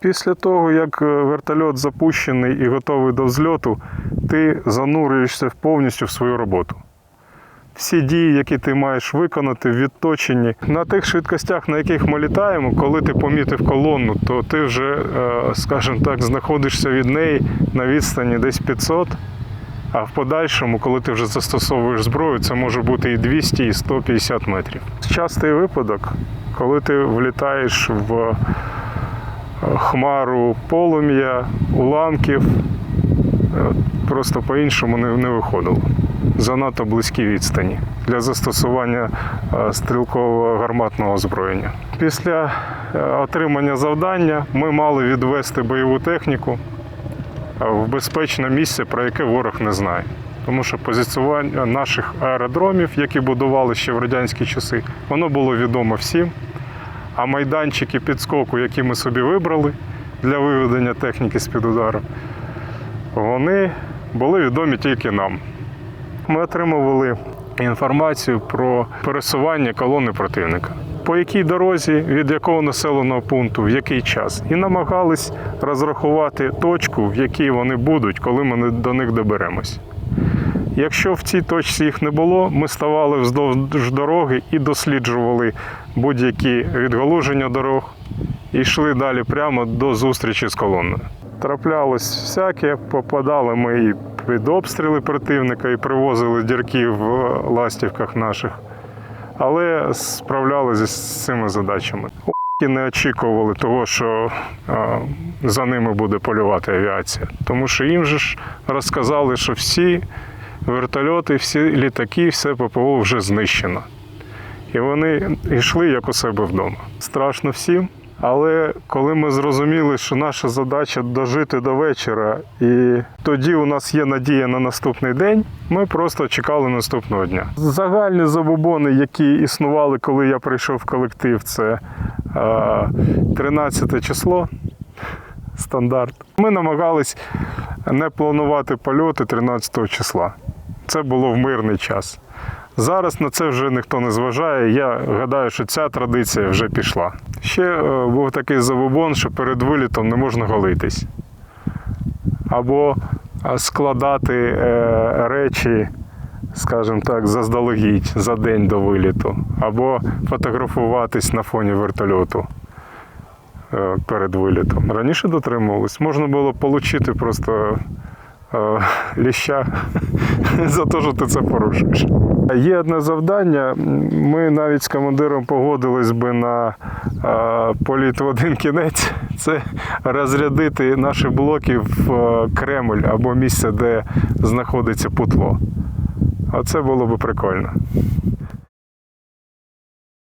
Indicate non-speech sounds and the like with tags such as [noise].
Після того, як е, вертольот запущений і готовий до взльоту, ти занурюєшся повністю в свою роботу. Всі дії, які ти маєш виконати, відточені. На тих швидкостях, на яких ми літаємо, коли ти помітив колонну, то ти вже, е, скажімо так, знаходишся від неї на відстані десь 500. А в подальшому, коли ти вже застосовуєш зброю, це може бути і 200, і 150 метрів. Частий випадок, коли ти влітаєш в хмару полум'я, уламків, е, просто по-іншому не, виходило. Занадто близькі відстані для застосування е, стрілкового гарматного озброєння. Після е, отримання завдання ми мали відвести бойову техніку в безпечне місце, про яке ворог не знає. Тому що позиціювання наших аеродромів, які будували ще в радянські часи, воно було відомо всім. А майданчики підскоку, які ми собі вибрали для виведення техніки з-під удару, вони були відомі тільки нам. Ми отримували інформацію про пересування колони противника, по якій дорозі, від якого населеного пункту, в який час, і намагались розрахувати точку, в якій вони будуть, коли ми до них доберемось. Якщо в цій точці їх не було, ми ставали вздовж дороги і досліджували будь-які відгалуження дорог і йшли далі прямо до зустрічі з колоною. Траплялось всяке, попадали ми і під обстріли противника, і привозили дірки в ластівках наших, але справлялися з цими задачами. І не очікували того, що а, за ними буде полювати авіація. Тому що їм же ж розказали, що всі вертольоти, всі літаки, все ППО вже знищено. І вони йшли як у себе вдома. Страшно всім. Але коли ми зрозуміли, що наша задача дожити до вечора, і тоді у нас є надія на наступний день, ми просто чекали наступного дня. Загальні забобони, які існували, коли я прийшов в колектив, це е, 13 число. Стандарт. Ми намагались не планувати польоти 13 числа. Це було в мирний час. Зараз на це вже ніхто не зважає. Я гадаю, що ця традиція вже пішла. Ще е, був такий забобон, що перед вилітом не можна голитись. Або е, складати е, речі, скажімо так, заздалегідь за день до виліту, або фотографуватись на фоні вертольоту перед вилітом. Раніше дотримувались. Можна було отримати просто е, ліща [laughs] за те, що ти це порушуєш. Є одне завдання. Ми навіть з командиром погодились би на е, політ в один кінець. Це розрядити наші блоки в е, Кремль або місце, де знаходиться путло. А це було би прикольно.